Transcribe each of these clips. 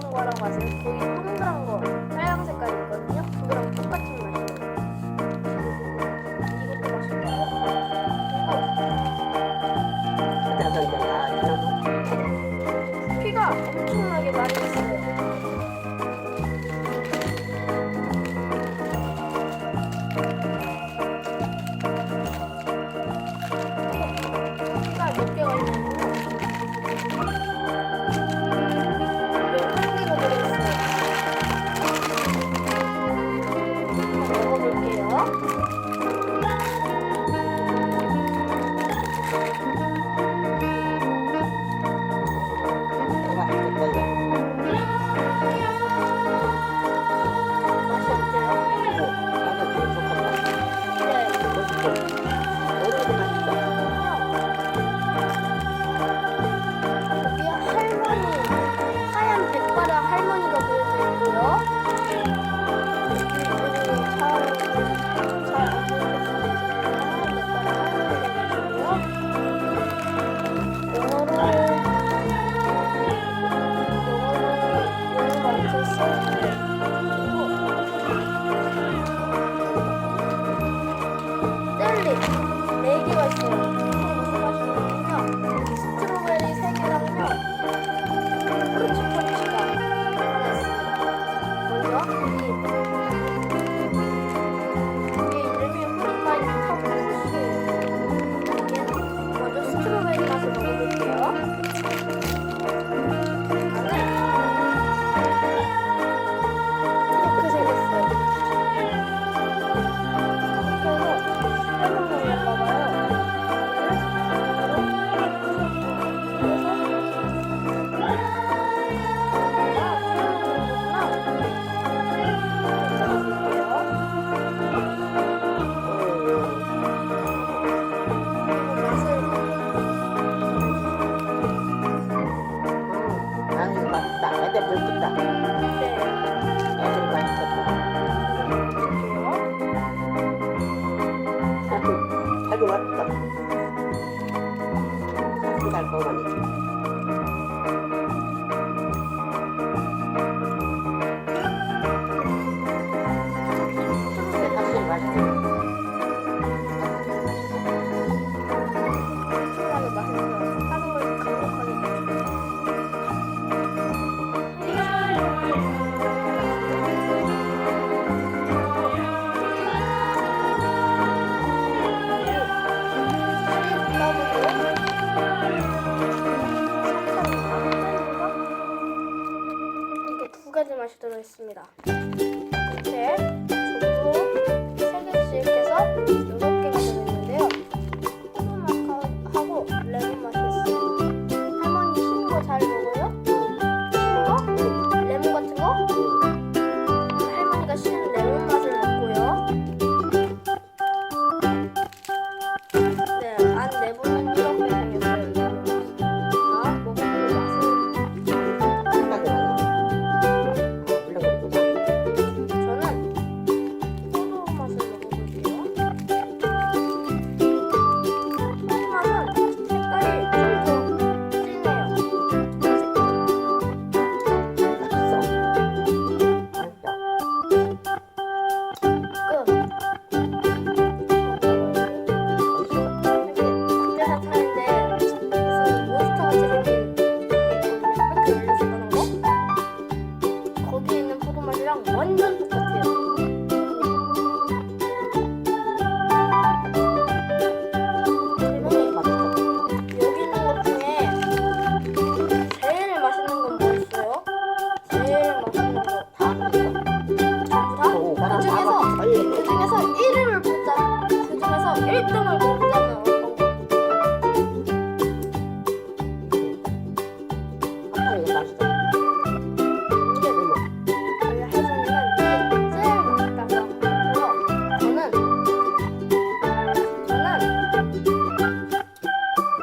선거라고 하시는 거의 소름 돋는 가운데 물 끈다. 네. 애들이 많이 컸다. 아주, 아주 왔다. 그날 보고 있 여기까지 마시도록 했습니다. 이렇게 전부 세 개씩 해서 Thank you.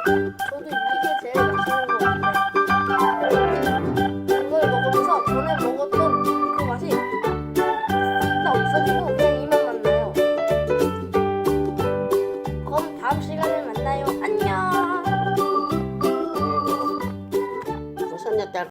좋아.